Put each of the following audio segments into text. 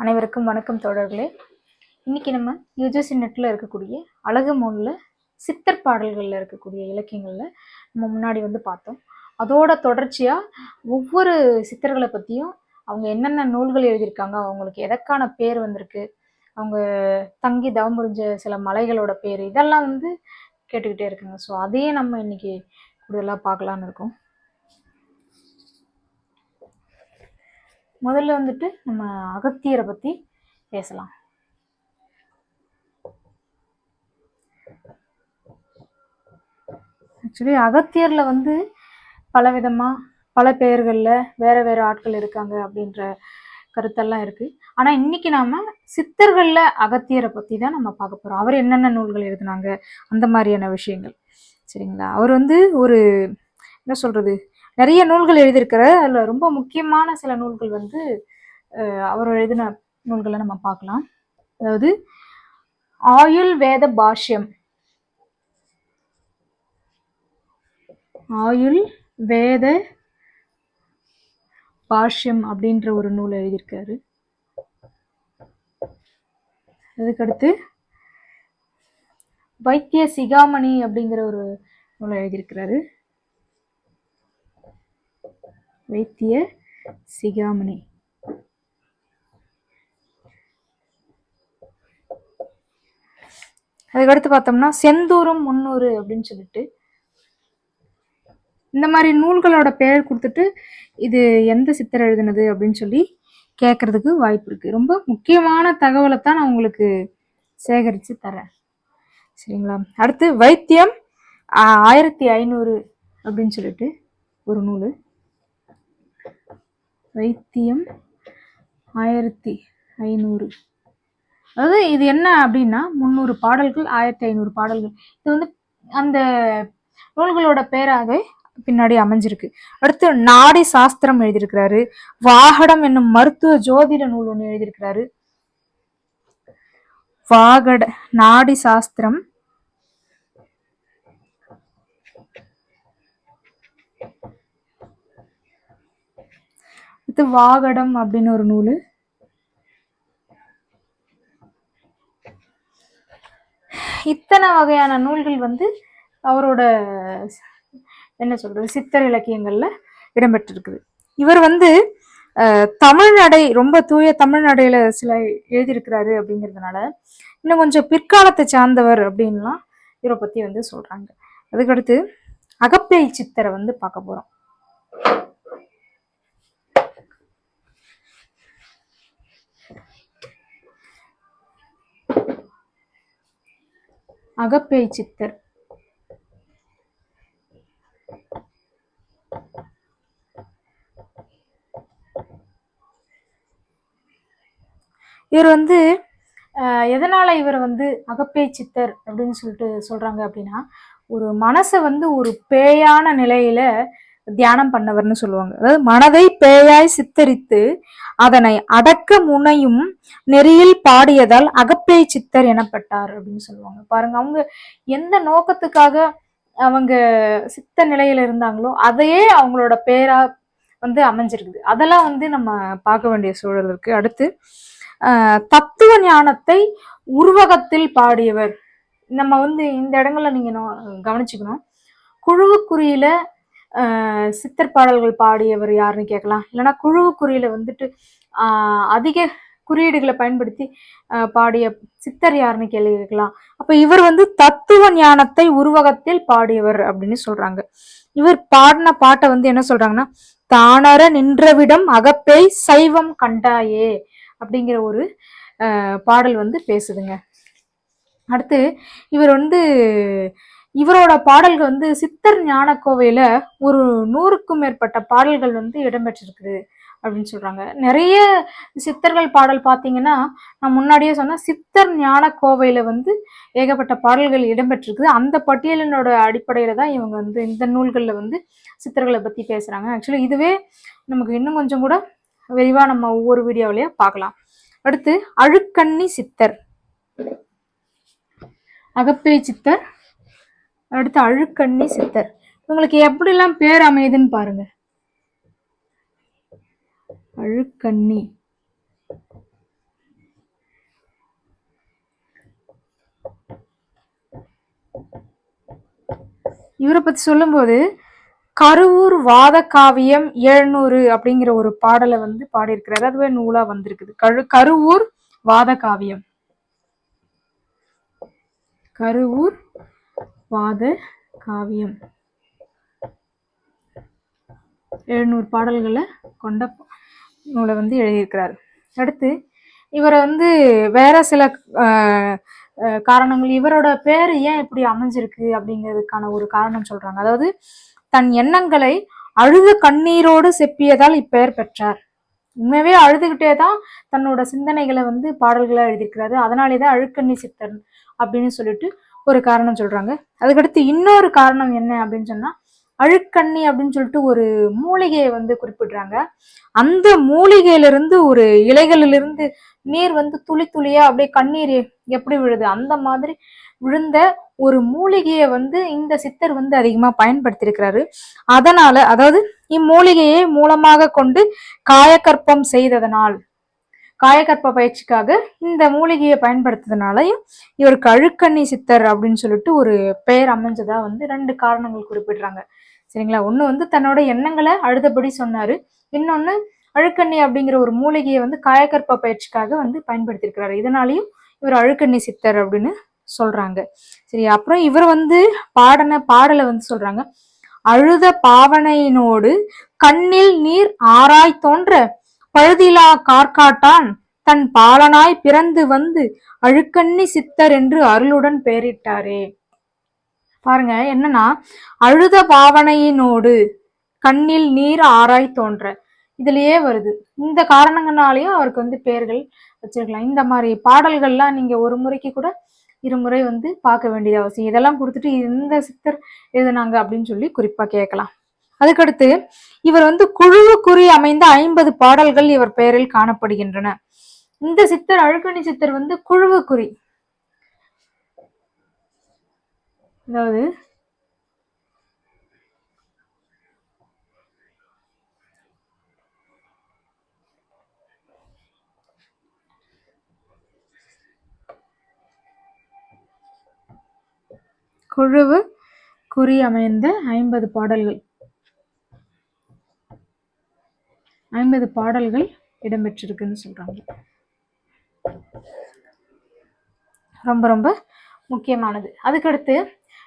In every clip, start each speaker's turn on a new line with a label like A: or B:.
A: அனைவருக்கும் வணக்கம் தோழர்களே. இன்றைக்கி நம்ம யூஜிசி நெட்டில் இருக்கக்கூடிய அழகு மூலில் சித்தர் பாடல்களில் இருக்கக்கூடிய இலக்கியங்களில் நம்ம முன்னாடி வந்து பார்த்தோம். அதோட தொடர்ச்சியாக ஒவ்வொரு சித்தர்களை பற்றியும் அவங்க என்னென்ன நூல்கள் எழுதியிருக்காங்க அவங்களுக்கு எதற்கான பேர் வந்திருக்கு அவங்க தங்கி தவம் புரிஞ்ச சில மலைகளோட பேர் இதெல்லாம் வந்து கேட்டுக்கிட்டே இருக்குங்க. ஸோ அதையே நம்ம இன்றைக்கி கூடுதலாக பார்க்கலான்னு இருக்கோம். முதல்ல வந்துட்டு நம்ம அகத்தியரை பற்றி பேசலாம். ஆக்சுவலி அகத்தியரில் வந்து பலவிதமாக பல பெயர்களில் வேற வேற ஆட்கள் இருக்காங்க அப்படின்ற கருத்தெல்லாம் இருக்குது ஆனால் இன்னைக்கு நாம சித்தர்களில் அகத்தியரை பற்றி தான் நம்ம பார்க்க போகிறோம் அவர் என்னென்ன நூல்கள் எழுதினாங்க அந்த மாதிரியான விஷயங்கள். சரிங்களா? அவர் வந்து ஒரு என்ன சொல்கிறது நிறைய நூல்கள் எழுதியிருக்கிறார் அதில் ரொம்ப முக்கியமான சில நூல்கள் வந்து அவர் எழுதின நூல்களை நம்ம பார்க்கலாம். அதாவது ஆயுள் வேத பாஷ்யம். ஆயுள் வேத பாஷ்யம் அப்படின்ற ஒரு நூல் எழுதியிருக்காரு. அதுக்கடுத்து வைத்திய சிகாமணி அப்படிங்கிற ஒரு நூலை எழுதியிருக்கிறாரு. வைத்திய சிகாமணி. அதுக்கடுத்து பார்த்தோம்னா செந்தூரம் முன்னூறு அப்படின்னு சொல்லிட்டு. இந்த மாதிரி நூல்களோட பெயர் கொடுத்துட்டு இது எந்த சித்தர் எழுதினது அப்படின்னு சொல்லி கேட்கறதுக்கு வாய்ப்பு இருக்கு. ரொம்ப முக்கியமான தகவலை தான் நான் உங்களுக்கு சேகரித்து தரேன். சரிங்களா? அடுத்து வைத்தியம் ஆயிரத்தி ஐநூறு அப்படின்னு சொல்லிட்டு ஒரு நூல். வைத்தியம் ஆயிரத்தி ஐநூறு. அதாவது இது என்ன அப்படின்னா முந்நூறு பாடல்கள் ஆயிரத்தி ஐநூறு பாடல்கள். இது வந்து அந்த நூல்களோட பேராக பின்னாடி அமைஞ்சிருக்கு. அடுத்து நாடி சாஸ்திரம் எழுதியிருக்கிறாரு. வாகடம் என்னும் மருத்துவ ஜோதிட நூல் ஒன்று எழுதியிருக்கிறாரு. வாகட நாடி சாஸ்திரம் அடுத்து வாகடம் அப்படின்னு ஒரு நூல். இத்தனை வகையான நூல்கள் வந்து அவரோட என்ன சொல்றது சித்தர் இலக்கியங்கள்ல இடம்பெற்றிருக்குது. இவர் வந்து தமிழ்நடை ரொம்ப தூய தமிழ்நடையில சில எழுதியிருக்கிறாரு அப்படிங்கிறதுனால இன்னும் கொஞ்சம் பிற்காலத்தை சார்ந்தவர் அப்படின்லாம் இவரை பத்தி வந்து சொல்றாங்க. அதுக்கடுத்து அகப்பேய் சித்தரை வந்து பார்க்க போறோம். அகப்பேய் சித்தர் இவர் வந்து அஹ், எதனால இவர் வந்து அகப்பேய் சித்தர் அப்படின்னு சொல்லிட்டு சொல்றாங்க அப்படின்னா ஒரு மனசை வந்து ஒரு பேயான நிலையில தியானம் பண்ணவர்னு சொல்லுவாங்க. அதாவது மனதை பேயாய் சித்தரித்து அதனை அடக்க முனையும் நெறியில் பாடியதால் அகப்பேய் சித்தர் எனப்பட்டார் அப்படின்னு சொல்லுவாங்க. பாருங்க அவங்க எந்த நோக்கத்துக்காக அவங்க சித்த நிலையில இருந்தாங்களோ அதையே அவங்களோட பேரா வந்து அமைஞ்சிருக்குது. அதெல்லாம் வந்து நம்ம பார்க்க வேண்டிய சூழல் இருக்கு. அடுத்து தத்துவ ஞானத்தை உருவகத்தில் பாடியவர். நம்ம வந்து இந்த இடங்கள்ல நீங்க நோ- கவனிச்சுக்கணும். குழுவுக்குறியில சித்தர் பாடல்கள் பாடியவர் யாருன்னு கேட்கலாம். இல்லைன்னா குறியில் வந்துட்டு அதிக குறியீடுகளை பயன்படுத்தி பாடிய சித்தர் யாருன்னு கேள்வி கேட்கலாம். அப்போ இவர் வந்து தத்துவ ஞானத்தை உருவகத்தில் பாடியவர் அப்படின்னு சொல்றாங்க. இவர் பாடின பாட்டை வந்து என்ன சொல்றாங்கன்னா தானர நின்றவிடம் அகப்பேய் சைவம் கண்டாயே அப்படிங்கிற ஒரு பாடல் வந்து பேசுதுங்க. அடுத்து இவர் வந்து இவரோட பாடல்கள் வந்து சித்தர் ஞானக்கோவையில ஒரு நூறுக்கும் மேற்பட்ட பாடல்கள் வந்து இடம்பெற்றிருக்குது அப்படின்னு சொல்றாங்க. நிறைய சித்தர்கள் பாடல் பார்த்தீங்கன்னா நான் முன்னாடியே சொன்ன சித்தர் ஞானக்கோவையில வந்து ஏகப்பட்ட பாடல்கள் இடம்பெற்றிருக்குது. அந்த பட்டியலினோட அடிப்படையில தான் இவங்க வந்து இந்த நூல்களில் வந்து சித்தர்களை பத்தி பேசுறாங்க. ஆக்சுவலி இதுவே நமக்கு இன்னும் கொஞ்சம் கூட விரிவா நம்ம ஒவ்வொரு வீடியோவிலையா பார்க்கலாம். அடுத்து அழுக்கண்ணி சித்தர். அகப்பிரி சித்தர் அடுத்து அழுக்கண்ணி சித்தர். இவங்களுக்கு எப்படிலாம் பேர் அமையுதுன்னு பாருங்க. அழுக்கண்ணி. இவரை பத்தி சொல்லும்போது கருவூர் வாத காவியம் ஏழ்நூறு அப்படிங்கிற ஒரு பாடலை வந்து பாடியிருக்கிறாரு. அதுவே நூலா வந்திருக்குது. கரு கருவூர் வாத காவியம். கருவூர் வாத காவியம். எழுநூறு பாடல்களை கொண்ட நூலை வந்து எழுதியிருக்கிறார். அடுத்து இவரை வந்து வேற சில காரணங்கள் இவரோட பேர் ஏன் இப்படி அமைஞ்சிருக்கு அப்படிங்கிறதுக்கான ஒரு காரணம் சொல்றாங்க. அதாவது தன் எண்ணங்களை அழுத கண்ணீரோடு செப்பியதால் இப்பெயர் பெற்றார். உண்மையவே அழுதுகிட்டே தான் தன்னோட சிந்தனைகளை வந்து பாடல்களை எழுதியிருக்கிறாரு. அதனாலே தான் அழுக்கண்ணி சித்தன் அப்படின்னு சொல்லிட்டு ஒரு காரணம் சொல்கிறாங்க அதுக்கடுத்து இன்னொரு காரணம் என்ன அப்படின்னு சொன்னால் அழுக்கண்ணி அப்படின்னு சொல்லிட்டு ஒரு மூலிகையை வந்து குறிப்பிடுறாங்க. அந்த மூலிகையிலிருந்து ஒரு இலைகளிலிருந்து நீர் வந்து துளி துளியா அப்படியே கண்ணீர் எப்படி விழுது? அந்த மாதிரி விழுந்த ஒரு மூலிகையை வந்து இந்த சித்தர் வந்து அதிகமாக பயன்படுத்தியிருக்கிறாரு. அதனால அதாவது இம்மூலிகையை மூலமாக கொண்டு காயக்கற்பம் செய்ததனால் காயக்கற்ப பயிற்சிக்காக இந்த மூலிகையை பயன்படுத்துறதுனாலையும் இவருக்கு அழுக்கண்ணி சித்தர் அப்படின்னு சொல்லிட்டு ஒரு பெயர் அமைஞ்சதா வந்து ரெண்டு காரணங்கள் குறிப்பிடுறாங்க. சரிங்களா? ஒன்று வந்து தன்னோட எண்ணங்களை அழுதபடி சொன்னாரு. இன்னொன்று அழுக்கண்ணி அப்படிங்கிற ஒரு மூலிகையை வந்து காயக்கற்ப பயிற்சிக்காக வந்து பயன்படுத்தியிருக்கிறாரு. இதனாலையும் இவர் அழுக்கண்ணி சித்தர் அப்படின்னு சொல்றாங்க. சரி அப்புறம் இவர் வந்து பாடன பாடலை வந்து சொல்றாங்க. அழுத பாவனையினோடு கண்ணில் நீர் ஆராய் தோன்ற பழுதிலா கார்காட்டான் தன் பாலனாய் பிறந்து வந்து அழுக்கண்ணி சித்தர் என்று அருளுடன் பெயரிட்டாரே. பாருங்க என்னன்னா அழுத பாவனையினோடு கண்ணில் நீர் ஆராய் தோன்ற. இதுலயே வருது. இந்த காரணங்களாலேயும் அவருக்கு வந்து பெயர்கள் வச்சிருக்கலாம். இந்த மாதிரி பாடல்கள்லாம் நீங்க ஒரு முறைக்கு கூட இருமுறை வந்து பார்க்க வேண்டியது அவசியம். இதெல்லாம் கொடுத்துட்டு இந்த சித்தர் எழுதுனாங்க அப்படின்னு சொல்லி குறிப்பா கேட்கலாம். அதுக்கடுத்து இவர் வந்து குழுவுக்குறி அமைந்த ஐம்பது பாடல்கள் இவர் பெயரில் காணப்படுகின்றன. இந்த சித்தர் அழுக்கணி சித்தர் வந்து குழுவுக்குறி. அதாவது குழுவு குறி அமைந்த ஐம்பது பாடல்கள். ஐம்பது பாடல்கள் இடம்பெற்றிருக்குன்னு சொல்றாங்க. ரொம்ப ரொம்ப முக்கியமானது. அதுக்கடுத்து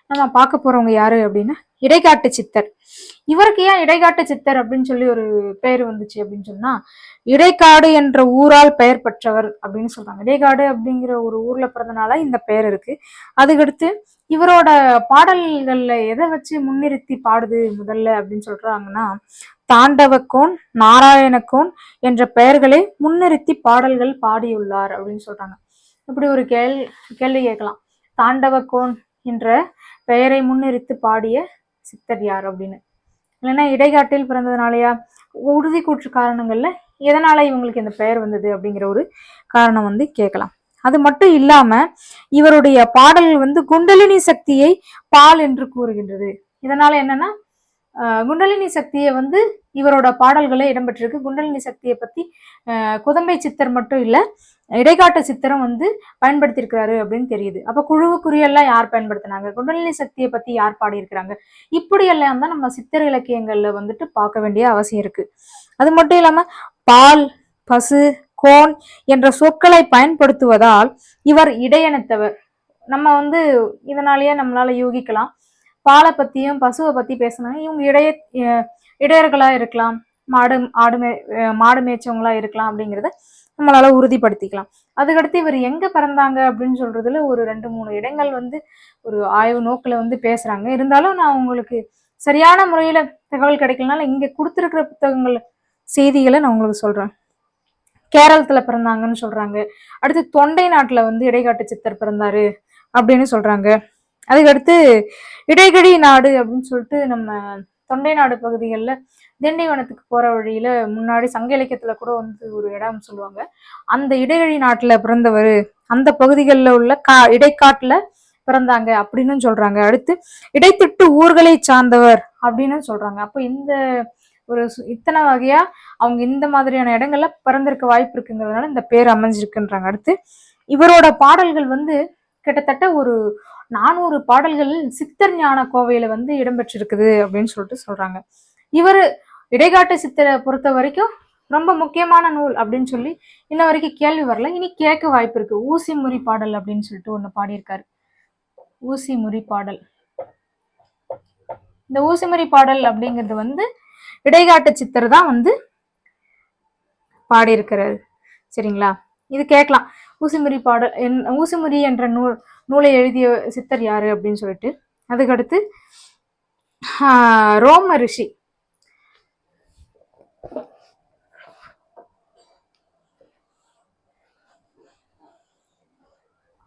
A: நம்ம பார்க்க போறவங்க யாரு அப்படின்னா இடைக்காட்டு சித்தர். இவருக்கு ஏன் இடைக்காட்டு சித்தர் அப்படின்னு சொல்லி ஒரு பெயர் வந்துச்சு அப்படின்னு சொன்னா இடைக்காடு என்ற ஊரால் பெயர் பெற்றவர் அப்படின்னு சொல்றாங்க. இடைக்காடு அப்படிங்கிற ஒரு ஊர்ல பிறந்தனால இந்த பெயர் இருக்கு. அதுக்கடுத்து இவரோட பாடல்கள்ல எதை வச்சு முன்னிறுத்தி பாடுது முதல்ல அப்படின்னு சொல்றாங்கன்னா தாண்டவக்கோன் நாராயணக்கோன் என்ற பெயர்களை முன்னிறுத்தி பாடல்கள் பாடியுள்ளார் அப்படின்னு சொல்றாங்க. இப்படி ஒரு கேள் கேள்வி கேட்கலாம். தாண்டவக்கோன் என்ற பெயரை முன்னிறுத்து பாடிய சித்தர் யார் அப்படின்னு? இல்லைன்னா இடைக்காட்டில் பிறந்ததுனாலயா? உறுதி கூற்று காரணங்கள்ல எதனால இவங்களுக்கு இந்த பெயர் வந்தது அப்படிங்கிற ஒரு காரணம் வந்து கேட்கலாம். அது மட்டும் இல்லாம இவருடைய பாடல்கள் வந்து குண்டலினி சக்தியை பால் என்று கூறுகின்றது. இதனால என்னன்னா குண்டலினி சக்தியை வந்து இவரோட பாடல்களே இடம்பெற்றிருக்கு. குண்டலினி சக்தியை பத்தி குதம்பை சித்தர் மட்டும் இல்ல இடைக்காட்டு சித்திரம் வந்து பயன்படுத்தியிருக்கிறாரு அப்படின்னு தெரியுது. அப்ப குழுவுக்குரியெல்லாம் யார் பயன்படுத்தினாங்க? குண்டலினி சக்தியை பத்தி யார் பாடியிருக்கிறாங்க? இப்படி எல்லாம் தான் நம்ம சித்தர் இலக்கியங்கள்ல வந்துட்டு பார்க்க வேண்டிய அவசியம் இருக்கு. அது மட்டும் இல்லாம பால் பசு கோன் என்ற சொற்களை பயன்படுத்துவதால் இவர் இடையனத்தவர் நம்ம வந்து இதனாலேயே நம்மளால யூகிக்கலாம். பாலை பத்தியும் பசுவை பத்தி பேசினாங்க. இவங்க இடைய இடையர்களாக இருக்கலாம் மாடு ஆடு மே மாடு மேய்ச்சவங்களா இருக்கலாம் அப்படிங்கிறத நம்மளால உறுதிப்படுத்திக்கலாம். அதுக்கடுத்து இவர் எங்க பிறந்தாங்க அப்படின்னு சொல்றதுல ஒரு ரெண்டு மூணு இடங்கள் வந்து ஒரு ஆய்வு நோக்கில் வந்து பேசுறாங்க. இருந்தாலும் நான் உங்களுக்கு சரியான முறையில தகவல் கிடைக்கலனால இங்க கொடுத்துருக்கிற புத்தகங்கள் செய்திகளை நான் உங்களுக்கு சொல்றேன். கேரளத்துல பிறந்தாங்கன்னு சொல்றாங்க. அடுத்து தொண்டை நாட்டுல வந்து இடைக்காட்டு சித்தர் பிறந்தாரு அப்படின்னு சொல்றாங்க. அதுக்கடுத்து இடைகழி நாடு அப்படின்னு சொல்லிட்டு நம்ம தொண்டை நாடு பகுதிகளில் திண்டிவனத்துக்கு போகிற வழியில் முன்னாடி சங்க இலக்கியத்தில் கூட வந்து ஒரு இடம் சொல்லுவாங்க. அந்த இடைவழி நாட்டில் பிறந்தவர் அந்த பகுதிகளில் உள்ள கா இடைக்காட்டில் பிறந்தாங்க அப்படின்னு சொல்றாங்க. அடுத்து இடைத்திட்டு ஊர்களை சார்ந்தவர் அப்படின்னு சொல்றாங்க. அப்போ இந்த ஒரு இத்தனை வகையா அவங்க இந்த மாதிரியான இடங்கள்ல பிறந்திருக்க வாய்ப்பு இருக்குங்கிறதுனால இந்த பேர் அமைஞ்சிருக்குன்றாங்க. அடுத்து இவரோட பாடல்கள் வந்து கிட்டத்தட்ட ஒரு நானூறு பாடல்கள் சித்தர் ஞான கோவையில வந்து இடம்பெற்றிருக்குது அப்படின்னு சொல்லிட்டு சொல்றாங்க. இவர் இடைக்காட்டு சித்தரை பொறுத்த வரைக்கும் ரொம்ப முக்கியமான நூல் அப்படின்னு சொல்லி இன்ன வரைக்கும் கேள்வி வரல. இனி கேட்க வாய்ப்பு இருக்கு. ஊசி முறி பாடல் அப்படின்னு சொல்லிட்டு ஒண்ணு பாடியிருக்காரு. ஊசி முறி பாடல். இந்த ஊசிமுறி பாடல் அப்படிங்கிறது வந்து இடைக்காட்டு சித்தர் தான் வந்து பாடியிருக்கிறது சரிங்களா? இது கேட்கலாம். ஊசிமுறி பாடல் என் ஊசிமுறி என்ற நூல் நூலை எழுதிய சித்தர் யாரு அப்படின்னு சொல்லிட்டு. அதுக்கடுத்து ஆஹ், ரோம ரிஷி.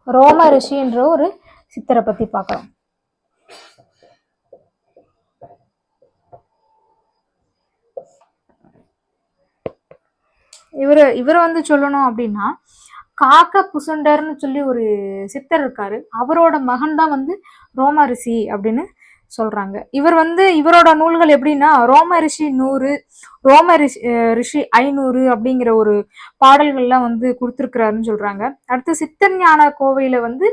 A: ரோம ரிஷின்ற ஒரு சித்தரை பத்தி பார்க்குறோம் இவர் இவரை வந்து சொல்லணும் அப்படின்னா காக்க புசுண்டர்னு சொல்லி ஒரு சித்தர் இருக்காரு. அவரோட மகன் தான் வந்து ரோம ரிஷி அப்படின்னு சொல்றாங்க. இவர் வந்து இவரோட நூல்கள் எப்படின்னா ரோம ரிஷி நூறு ரோம ரிஷி ரிஷி ஐநூறு அப்படிங்கிற ஒரு பாடல்கள்லாம் வந்து கொடுத்துருக்கிறாருன்னு சொல்றாங்க. அடுத்து சித்தர் ஞான கோவையில வந்து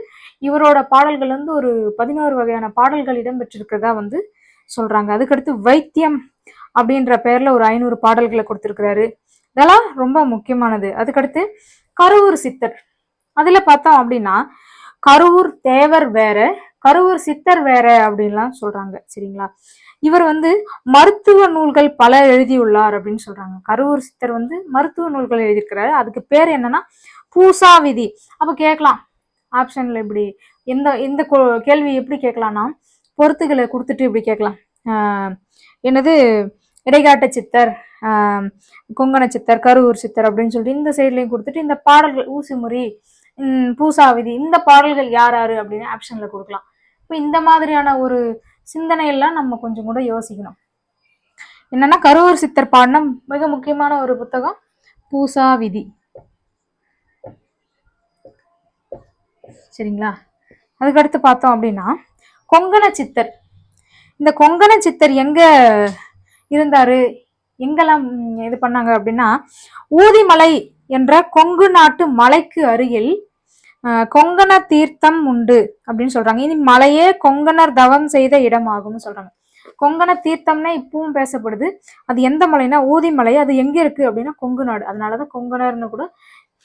A: இவரோட பாடல்கள் வந்து ஒரு பதினோரு வகையான பாடல்கள் இடம்பெற்றிருக்கிறதா வந்து சொல்றாங்க. அதுக்கடுத்து வைத்தியம் அப்படின்ற பேர்ல ஒரு ஐநூறு பாடல்களை கொடுத்துருக்கிறாரு. இதெல்லாம் ரொம்ப முக்கியமானது. அதுக்கடுத்து கருவூர் சித்தர். அதுல பார்த்தோம் அப்படின்னா கருவூர் தேவர் வேற கருவூர் சித்தர் வேற அப்படின்லாம் சொல்றாங்க. சரிங்களா? இவர் வந்து மருத்துவ நூல்கள் பல எழுதியுள்ளார் அப்படின்னு சொல்றாங்க. கருவூர் சித்தர் வந்து மருத்துவ நூல்கள் எழுதியிருக்கிறாரு. அதுக்கு பேர் என்னன்னா பூசா விதி. அப்ப கேட்கலாம் ஆப்ஷன்ல இப்படி எந்த இந்த கேள்வி எப்படி கேட்கலாம்னா பொறுத்துகளை கொடுத்துட்டு இப்படி கேட்கலாம். என்னது இடைக்காட்டு சித்தர் கொங்கண சித்தர் கரூர் சித்தர் அப்படின்னு சொல்லிட்டு இந்த சைட்லேயும் கொடுத்துட்டு இந்த பாடல்கள் ஊசிமுறி பூசாவிதி இந்த பாடல்கள் யார் யாரு அப்படின்னு ஆப்ஷனில் கொடுக்கலாம். இப்போ இந்த மாதிரியான ஒரு சிந்தனையெல்லாம் நம்ம கொஞ்சம் கூட யோசிக்கணும். என்னன்னா கரூர் சித்தர் பாடின மிக முக்கியமான ஒரு புத்தகம் பூசா விதி சரிங்களா அதுக்கடுத்து பார்த்தோம் அப்படின்னா கொங்கண சித்தர். இந்த கொங்கண சித்தர் எங்க இருந்தாரு? எங்கெல்லாம் இது பண்ணாங்க அப்படின்னா ஊதிமலை என்ற கொங்கு நாட்டு மலைக்கு அருகில் கொங்கண தீர்த்தம் உண்டு அப்படின்னு சொல்றாங்க. இனி மலையே கொங்கணர் தவம் செய்த இடமாகும்னு சொல்றாங்க. கொங்கண தீர்த்தம்னா இப்பவும் பேசப்படுது. அது எந்த மலைனா ஊதிமலை அது எங்க இருக்கு அப்படின்னா கொங்கு நாடு. அதனாலதான் கொங்கணர்னு கூட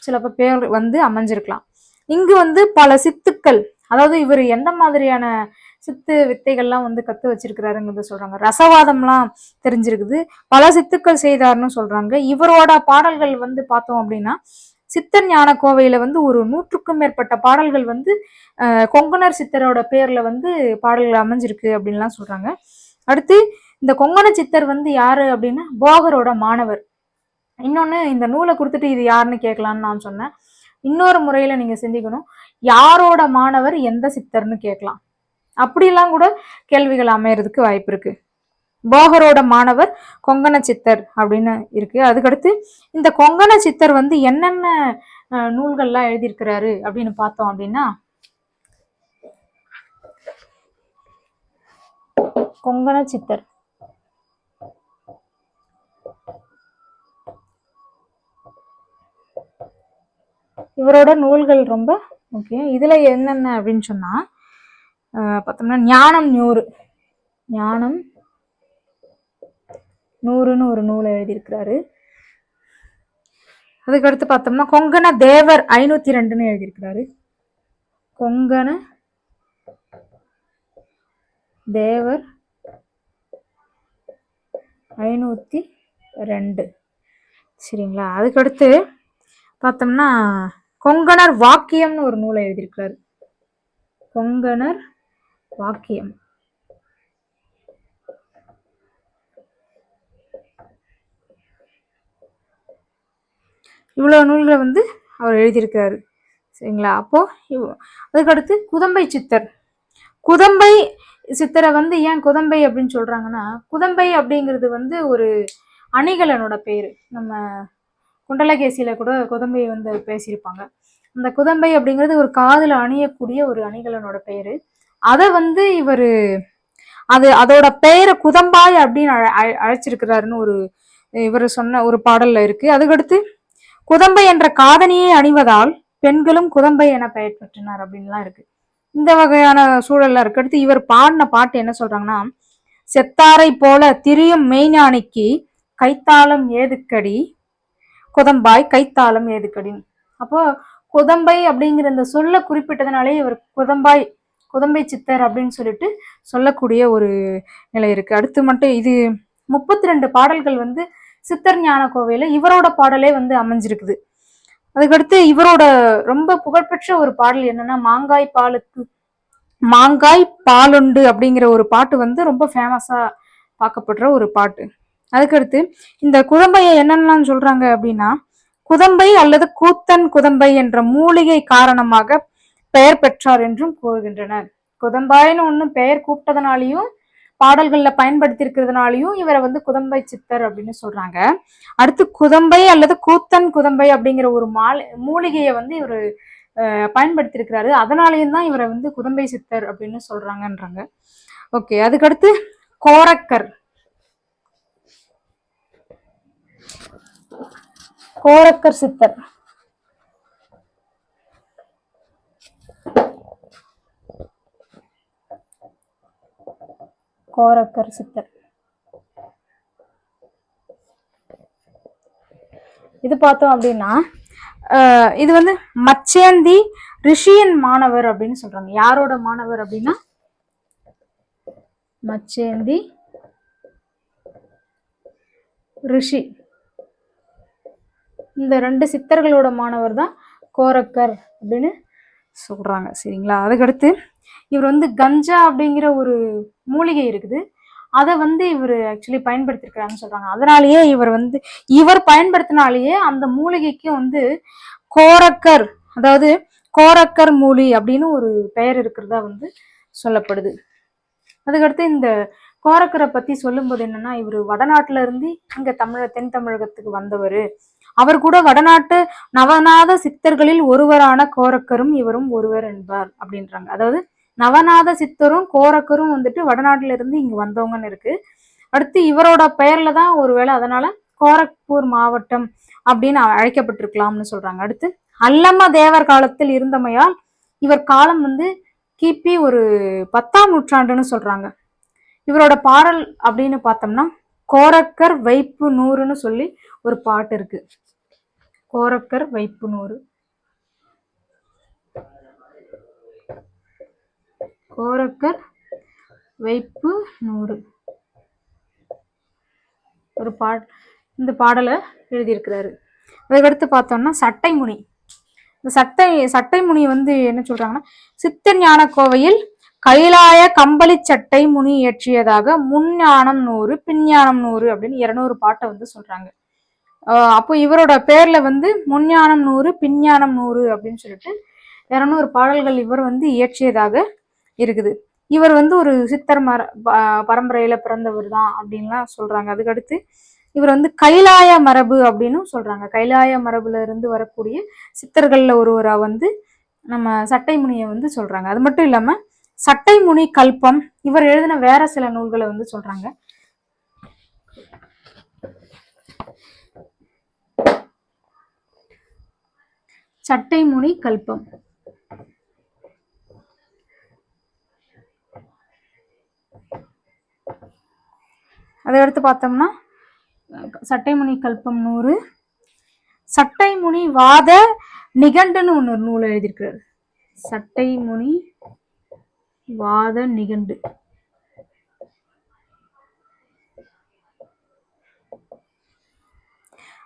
A: சில பேர் வந்து அமைஞ்சிருக்கலாம். இங்கு வந்து பல சித்துக்கள் அதாவது இவர் எந்த மாதிரியான சித்து வித்தைகள்லாம் வந்து கத்து வச்சிருக்கிறாருங்கிறத சொல்றாங்க. ரசவாதம்லாம் தெரிஞ்சிருக்குது. பல சித்துக்கள் செய்தார்னு சொல்றாங்க. இவரோட பாடல்கள் வந்து பார்த்தோம் அப்படின்னா சித்தர் ஞான கோவையில வந்து ஒரு நூற்றுக்கும் மேற்பட்ட பாடல்கள் வந்து கொங்கணர் சித்தரோட பேர்ல வந்து பாடல்கள் அமைஞ்சிருக்கு அப்படின்லாம் சொல்றாங்க. அடுத்து இந்த கொங்கண சித்தர் வந்து யாரு அப்படின்னா போகரோட மாணவர். இன்னொன்னு இந்த நூலை கொடுத்துட்டு இது யாருன்னு கேட்கலான்னு நான் சொன்னேன். இன்னொரு முறையில நீங்க சிந்திக்கணும். யாரோட மாணவர் எந்த சித்தர்னு கேட்கலாம். அப்படிலாம் கூட கேள்விகள் அமையறதுக்கு வாய்ப்பு இருக்கு. போகரோட மாணவர் கொங்கண சித்தர் அப்படின்னு இருக்கு. அதுக்கடுத்து இந்த கொங்கண சித்தர் வந்து என்னென்ன நூல்கள்லாம் எழுதியிருக்கிறாரு அப்படின்னு பார்த்தோம் அப்படின்னா கொங்கண சித்தர். இவரோட நூல்கள் ரொம்ப முக்கியம். இதுல என்னென்ன அப்படின்னு சொன்னா பார்த்தோம்னா ஞானம் நூறு. ஞானம் நூறுன்னு ஒரு நூலை எழுதியிருக்கிறாரு. அதுக்கடுத்து பார்த்தோம்னா கொங்கண தேவர் ஐநூத்தி ரெண்டுன்னு எழுதியிருக்கிறாரு. கொங்கண தேவர் ஐநூத்தி ரெண்டு சரிங்களா? அதுக்கடுத்து பார்த்தோம்னா கொங்கணர் வாக்கியம்னு ஒரு நூலை எழுதியிருக்கிறாரு. கொங்கணர் வாக்கியம். இவ்வளவு நூல்களை வந்து அவர் எழுதியிருக்கிறாரு. சரிங்களா? அப்போ அதுக்கடுத்து குதம்பை சித்தர். குதம்பை சித்தரை வந்து ஏன் குதம்பை அப்படின்னு சொல்றாங்கன்னா குதம்பை அப்படிங்கிறது வந்து ஒரு அணிகலனோட பேர். நம்ம குண்டலகேசியில கூட குதம்பை வந்து பேசியிருப்பாங்க. அந்த குதம்பை அப்படிங்கிறது ஒரு காதுல அணியக்கூடிய ஒரு அணிகலனோட பேர். அதை வந்து இவர் அது அதோட பெயரை குதம்பாய் அப்படின்னு அழ- அழைச்சிருக்கிறாருன்னு ஒரு இவர் சொன்ன ஒரு பாடல்ல இருக்கு. அதுக்கடுத்து குதம்பை என்ற காதணியை அணிவதால் பெண்களும் குதம்பை என பெயர் பெற்றனர் அப்படின்லாம் இருக்கு. இந்த வகையான சூழல்ல இருக்கு. அடுத்து இவர் பாடின பாட்டு என்ன சொல்றாங்கன்னா செத்தாரை போல திரியும் மெய்ஞானிக்கு கைத்தாளம் ஏதுக்கடி? குதம்பாய் கைத்தாளம் ஏதுக்கடின்னு. அப்போ குதம்பை அப்படிங்கிற இந்த சொல்ல குறிப்பிட்டதுனாலே இவர் குதம்பாய் குதம்பை சித்தர் அப்படின்னு சொல்லிட்டு சொல்லக்கூடிய ஒரு நிலை இருக்குது அடுத்து மட்டும் இது முப்பத்தி ரெண்டு பாடல்கள் வந்து சித்தர் ஞான கோவையில் இவரோட பாடலே வந்து அமைஞ்சிருக்குது. அதுக்கடுத்து இவரோட ரொம்ப புகழ்பெற்ற ஒரு பாடல் என்னன்னா மாங்காய் பாலுக்கு மாங்காய் பாலுண்டு அப்படிங்கிற ஒரு பாட்டு வந்து ரொம்ப ஃபேமஸாக பார்க்கப்படுற ஒரு பாட்டு. அதுக்கடுத்து இந்த குதம்பையை என்னென்னலாம் சொல்றாங்க அப்படின்னா குதம்பை அல்லது கூத்தன் குதம்பை என்ற மூலிகை காரணமாக பெயர் பெற்றார் என்றும் கூறுகின்றனர். குதம்பாயின்னு ஒன்றும் பெயர் கூப்பிட்டதுனாலையும் பாடல்களில் பயன்படுத்தி இருக்கிறதுனாலையும் இவரை வந்து குதம்பை சித்தர் அப்படின்னு சொல்றாங்க. அடுத்து குதம்பை அல்லது கூத்தன் குதம்பை அப்படிங்கிற ஒரு மாலை மூலிகையை வந்து இவர் பயன்படுத்தியிருக்கிறாரு. அதனாலையும் தான் இவரை வந்து குதம்பை சித்தர் அப்படின்னு சொல்றாங்கன்றாங்க. ஓகே அதுக்கடுத்து கோரக்கர். கோரக்கர் சித்தர். கோரக்கர் சித்தர். இது பார்த்தோம் அப்படின்னா இது வந்து மச்சேந்தி ரிஷியின் மாணவர் அப்படின்னு சொல்றாங்க. யாரோட மாணவர் அப்படின்னா? மச்சேந்தி ரிஷி. இந்த ரெண்டு சித்தர்களோட மாணவர் தான் கோரக்கர் அப்படின்னு சொல்றாங்க. சரிங்களா? அதுக்கடுத்து இவர் வந்து கஞ்சா அப்படிங்கிற ஒரு மூலிகை இருக்குது. அதை வந்து இவர் ஆக்சுவலி பயன்படுத்திருக்கிறாங்கன்னு சொல்றாங்க. அதனாலேயே இவர் வந்து இவர் பயன்படுத்தினாலேயே அந்த மூலிகைக்கு வந்து கோரக்கர் அதாவது கோரக்கர் மூலி அப்படின்னு ஒரு பெயர் இருக்கிறதா வந்து சொல்லப்படுது. அதுக்கடுத்து இந்த கோரக்கரை பத்தி சொல்லும்போது என்னன்னா இவர் வடநாட்டுல இருந்து இங்க தமிழ தென் தமிழகத்துக்கு வந்தவர். அவர் கூட வடநாட்டு நவநாத சித்தர்களில் ஒருவரான கோரக்கரும் இவரும் ஒருவர் என்பார் அப்படின்றாங்க. அதாவது நவநாத சித்தரும் கோரக்கரும் வந்துட்டு வடநாட்டுல இருந்து இங்க வந்தவங்கன்னு இருக்கு. அடுத்து இவரோட பெயர்ல தான் ஒருவேளை அதனால கோரக்பூர் மாவட்டம் அப்படின்னு அழைக்கப்பட்டிருக்கலாம்னு சொல்றாங்க. அடுத்து அல்லம்ம தேவர் காலத்தில் இருந்தமையால் இவர் காலம் வந்து கிபி ஒரு பத்தாம் நூற்றாண்டுன்னு சொல்றாங்க. இவரோட பாடல் அப்படின்னு பார்த்தோம்னா கோரக்கர் வைப்பு நூறுன்னு சொல்லி ஒரு பாட்டு இருக்கு. கோரக்கர் வைப்பு நூறு. கோரக்கர் வைப்பு நூறு. ஒரு பா இந்த பாடலை எழுதியிருக்கிறாரு. அதுக்கடுத்து பார்த்தோம்னா சட்டைமுனி. இந்த சட்டை சட்டைமுனி வந்து என்ன சொல்றாங்கன்னா சித்தர் ஞான கோவையில் கைலாய கம்பளி சட்டை முனி இயற்றியதாக முன்ஞானம் நூறு பின்ஞானம் நூறு அப்படின்னு இருநூறு பாட்டை வந்து சொல்றாங்க. அப்போ இவரோட பேர்ல வந்து முன்ஞானம் நூறு பின்ஞானம் நூறு அப்படின்னு சொல்லிட்டு இரநூறு பாடல்கள் இவர் வந்து இயற்றியதாக இருக்குது. இவர் வந்து ஒரு சித்தர் மர ப- பரம்பரையில பிறந்தவர் தான் அப்படின்லாம் சொல்றாங்க. அதுக்கடுத்து இவர் வந்து கைலாய மரபு அப்படின்னு சொல்றாங்க. கைலாய மரபுல இருந்து வரக்கூடிய சித்தர்கள்ல ஒருவரா வந்து நம்ம சட்டைமுனியை வந்து சொல்றாங்க. அது மட்டும் இல்லாம சட்டைமுனி கல்பம் இவர் எழுதின வேற சில நூல்களை வந்து சொல்றாங்க. சட்டைமுனி கல்பம். அதை எடுத்து பார்த்தோம்னா சட்டைமுனி கல்பம் நூறு சட்டைமுனி வாத நிகண்டுன்னு ஒன்று நூல் எழுதியிருக்கிறார். சட்டைமுனி வாத நிகண்டு.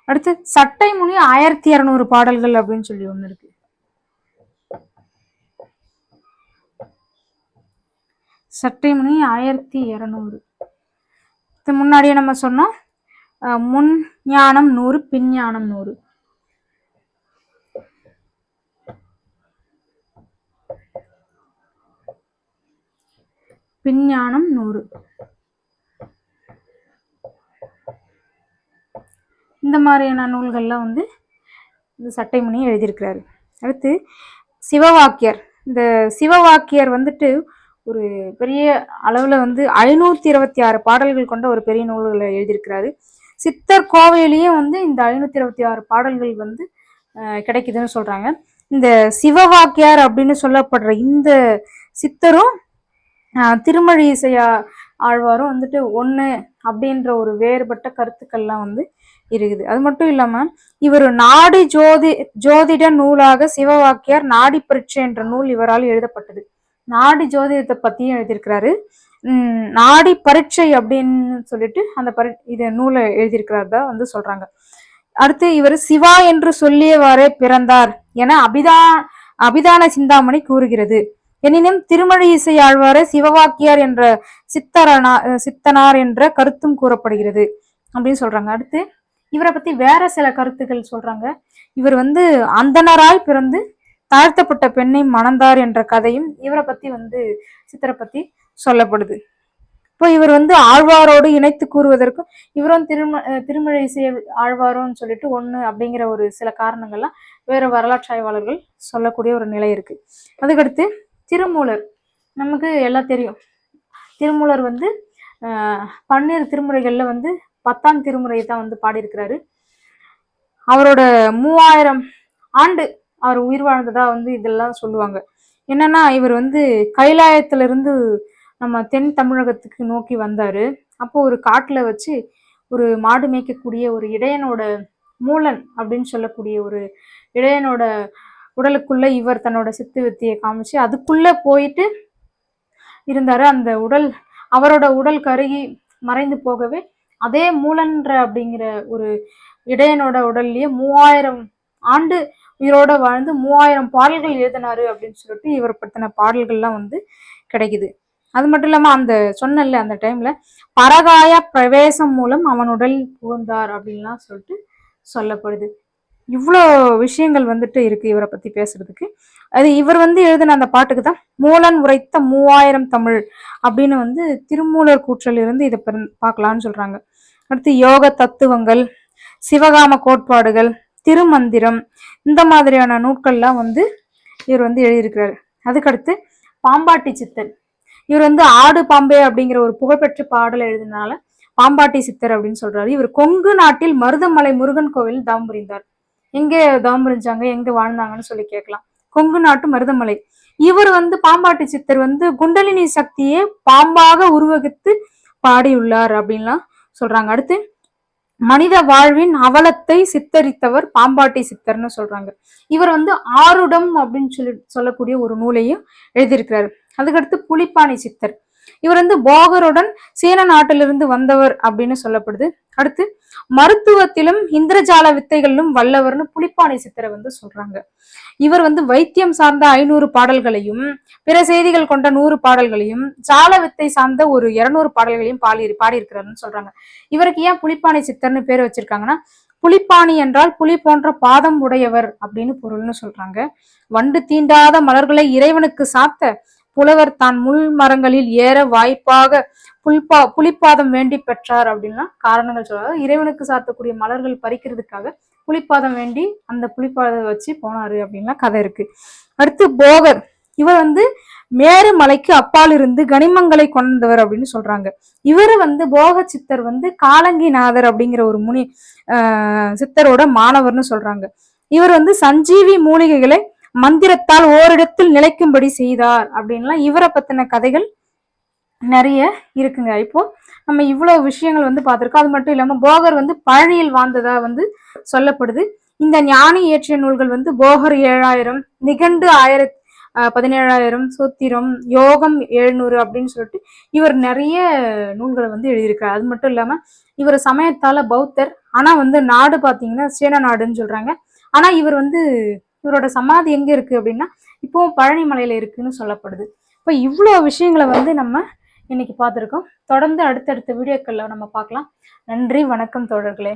A: அடுத்து சட்டைமுனி ஆயிரத்தி இரநூறு பாடல்கள் அப்படின்னு சொல்லி ஒன்று இருக்கு. சட்டைமுனி ஆயிரத்தி இரநூறு முன்னாடியே நம்ம சொன்னோம். அஹ் முன் ஞானம் நூறு பின் ஞானம் நூறு. பிஞ்ஞானம் நூறு. இந்த மாதிரியான நூல்கள்லாம் வந்து இந்த சட்டைமணி எழுதியிருக்கிறாரு. அடுத்து சிவவாக்கியர். இந்த சிவவாக்கியர் வந்துட்டு ஒரு பெரிய அளவில் வந்து ஐநூற்றி இருபத்தி ஆறு பாடல்கள் கொண்ட ஒரு பெரிய நூல்களை எழுதியிருக்கிறாரு. சித்தர் கோவையிலேயே வந்து இந்த ஐநூற்றி இருபத்தி ஆறு பாடல்கள் வந்து கிடைக்குதுன்னு சொல்கிறாங்க இந்த சிவவாக்கியார் அப்படின்னு சொல்லப்படுற இந்த சித்தரும் திருமழி இசையா ஆழ்வாரும் வந்துட்டு ஒன்று அப்படின்ற ஒரு வேறுபட்ட கருத்துக்கள்லாம் வந்து இருக்குது. அது மட்டும் இல்லாமல் இவர் நாடி ஜோதி ஜோதிட நூலாக சிவவாக்கியார் நாடி பரீட்சை என்ற நூல் இவரால் எழுதப்பட்டது. நாடி ஜோதிடத்தை பற்றியும் எழுதியிருக்கிறாரு. நாடி பரீட்சை அப்படின்னு சொல்லிட்டு அந்த பரி இது நூலை எழுதியிருக்கிறார் தான் வந்து சொல்றாங்க. அடுத்து இவர் சிவா என்று சொல்லியவாறே பிறந்தார் என அபிதா அபிதான சிந்தாமணி கூறுகிறது. எனினும் திருமழி இசை ஆழ்வாரே சிவவாக்கியார் என்ற சித்தரனா சித்தனார் என்ற கருத்தும் கூறப்படுகிறது அப்படின்னு சொல்றாங்க. அடுத்து இவரை பத்தி வேற சில கருத்துக்கள் சொல்றாங்க. இவர் வந்து அந்தணராய் பிறந்து தாழ்த்தப்பட்ட பெண்ணை மணந்தார் என்ற கதையும் இவரை பத்தி வந்து சித்தரை பத்தி சொல்லப்படுது. இப்போ இவர் வந்து ஆழ்வாரோடு இணைத்து கூறுவதற்கும் இவரும் திரும அஹ் திருமழை இசை ஆழ்வாரோன்னு சொல்லிட்டு ஒண்ணு அப்படிங்கிற ஒரு சில காரணங்கள்லாம் வேற வரலாற்று ஆய்வாளர்கள் சொல்லக்கூடிய ஒரு நிலை இருக்கு. அதுக்கடுத்து திருமூலர். நமக்கு எல்லாம் தெரியும். திருமூலர் வந்து பன்னீர் திருமுறைகளில் வந்து பத்தாம் திருமுறையை தான் வந்து பாடியிருக்கிறாரு. அவரோட மூவாயிரம் ஆண்டு அவர் உயிர் வாழ்ந்ததா வந்து இதெல்லாம் சொல்லுவாங்க. என்னன்னா இவர் வந்து கைலாயத்திலிருந்து நம்ம தென் தமிழகத்துக்கு நோக்கி வந்தாரு. அப்போ ஒரு காட்டுல வச்சு ஒரு மாடு மேய்க்கக்கூடிய ஒரு இடையனோட மூலன் அப்படின்னு சொல்லக்கூடிய ஒரு இடையனோட உடலுக்குள்ள இவர் தன்னோட சித்து வித்தியை காமிச்சு அதுக்குள்ள போயிட்டு இருந்தாரு. அந்த உடல் அவரோட உடல் கருகி மறைந்து போகவே அதே மூலன்ற அப்படிங்கிற ஒரு இடையனோட உடல்லையே மூவாயிரம் ஆண்டு இவரோட வாழ்ந்து மூவாயிரம் பாடல்கள் எழுதினாரு அப்படின்னு சொல்லிட்டு இவர் பற்றின பாடல்கள்லாம் வந்து கிடைக்குது. அது மட்டும் இல்லாமல் அந்த சொன்னல அந்த டைம்ல பரகாய பிரவேசம் மூலம் அவன் உடல் புகுந்தார் அப்படின்லாம் சொல்லிட்டு சொல்லப்படுது. இவ்வளோ விஷயங்கள் வந்துட்டு இருக்கு இவரை பத்தி பேசுறதுக்கு. அது இவர் வந்து எழுதின அந்த பாட்டுக்கு தான் மூலன் உரைத்த மூவாயிரம் தமிழ் அப்படின்னு வந்து திருமூலர் கூற்றல் இருந்து இதை பெரு- பார்க்கலான்னு சொல்றாங்க. அடுத்து யோக தத்துவங்கள் சிவகாம கோட்பாடுகள் திருமந்திரம். இந்த மாதிரியான நூட்கள்லாம் வந்து இவர் வந்து எழுதியிருக்கிறார். அதுக்கடுத்து பாம்பாட்டி சித்தர். இவர் வந்து ஆடு பாம்பே அப்படிங்கிற ஒரு புகழ்பெற்ற பாடல் எழுதினால பாம்பாட்டி சித்தர் அப்படின்னு சொல்றாரு. இவர் கொங்கு நாட்டில் மருதமலை முருகன் கோவில் தவம் புரிந்தார். எங்கே தவம் புரிஞ்சாங்க? எங்க வாழ்ந்தாங்கன்னு சொல்லி கேட்கலாம். கொங்கு நாட்டு மருதமலை. இவர் வந்து பாம்பாட்டி சித்தர் வந்து குண்டலினி சக்தியை பாம்பாக உருவகித்து பாடியுள்ளார் அப்படின்லாம் சொல்றாங்க. அடுத்து மனித வாழ்வின் அவலத்தை சித்தரித்தவர் பாம்பாட்டி சித்தர்னு சொல்றாங்க. இவர் வந்து ஆருடம் அப்படின்னு சொல்லி சொல்லக்கூடிய ஒரு நூலையும் எழுதியிருக்கிறார். அதுக்கடுத்து புலிப்பாணி சித்தர். இவர் வந்து போகருடன் சீன நாட்டிலிருந்து வந்தவர் அப்படின்னு சொல்லப்படுது. அடுத்து மருத்துவத்திலும் இந்திரஜால வித்தைகளிலும் வல்லவர்னு புலிப்பானை சித்தரை வந்து சொல்றாங்க. இவர் வந்து வைத்தியம் சார்ந்த ஐநூறு பாடல்களையும் பிற செய்திகள் கொண்ட நூறு பாடல்களையும் ஜால வித்தை சார்ந்த ஒரு இருநூறு பாடல்களையும் பாடி பாடியிருக்கிறாருன்னு சொல்றாங்க. இவருக்கு ஏன் புலிப்பானை சித்தர்னு பேர் வச்சிருக்காங்கன்னா புலிப்பாணி என்றால் புலி போன்ற பாதம் உடையவர் அப்படின்னு பொருள்னு சொல்றாங்க. வண்டு தீண்டாத மலர்களை இறைவனுக்கு சாத்த புலவர் தான் முள் மரங்களில் ஏற வாய்ப்பாக புல்பா புலிப்பாதம் வேண்டி பெற்றார் அப்படின்லாம் காரணங்கள் சொல்றாரு இறைவனுக்கு சாத்தக்கூடிய மலர்கள் பறிக்கிறதுக்காக புலிப்பாதம் வேண்டி அந்த புலிப்பாதம் வச்சு போனாரு அப்படின்லாம் கதை இருக்கு. அடுத்து போகர். இவர் வந்து மேரு மலைக்கு அப்பால் இருந்து கனிமங்களை கொண்டவர் அப்படின்னு சொல்றாங்க. இவர் வந்து போக சித்தர் வந்து காலங்கிநாதர் அப்படிங்கிற ஒரு முனி சித்தரோட மாணவர்னு சொல்றாங்க. இவர் வந்து சஞ்சீவி மூலிகைகளை மந்திரத்தால் ஓரிடத்தில் நிலைக்கும்படி செய்தார் அப்படின்லாம் இவரை பத்தின கதைகள் நிறைய இருக்குங்க. இப்போ நம்ம இவ்வளவு விஷயங்கள் வந்து பார்த்துருக்கோம். அது மட்டும் இல்லாமல் போகர் வந்து பழனியில் வாழ்ந்ததா வந்து சொல்லப்படுது. இந்த ஞானி இயற்றிய நூல்கள் வந்து போகர் ஏழாயிரம் நிகண்டு ஆயிரத்தி பதினேழாயிரம் சூத்திரம் யோகம் எழுநூறு அப்படின்னு சொல்லிட்டு இவர் நிறைய நூல்களை வந்து எழுதியிருக்காரு அது மட்டும் இல்லாமல் இவர் சமயத்தால பௌத்தர். ஆனால் வந்து நாடு பார்த்தீங்கன்னா சீன நாடுன்னு சொல்றாங்க. ஆனால் இவர் வந்து இவரோட சமாதி எங்க இருக்கு அப்படின்னா இப்போவும் பழனிமலையில இருக்குன்னு சொல்லப்படுது. இப்போ இவ்வளோ விஷயங்களை வந்து நம்ம இன்னைக்கு பார்த்துருக்கோம். தொடர்ந்து அடுத்தடுத்த வீடியோக்களில் நம்ம பார்க்கலாம். நன்றி வணக்கம் தோழர்களே.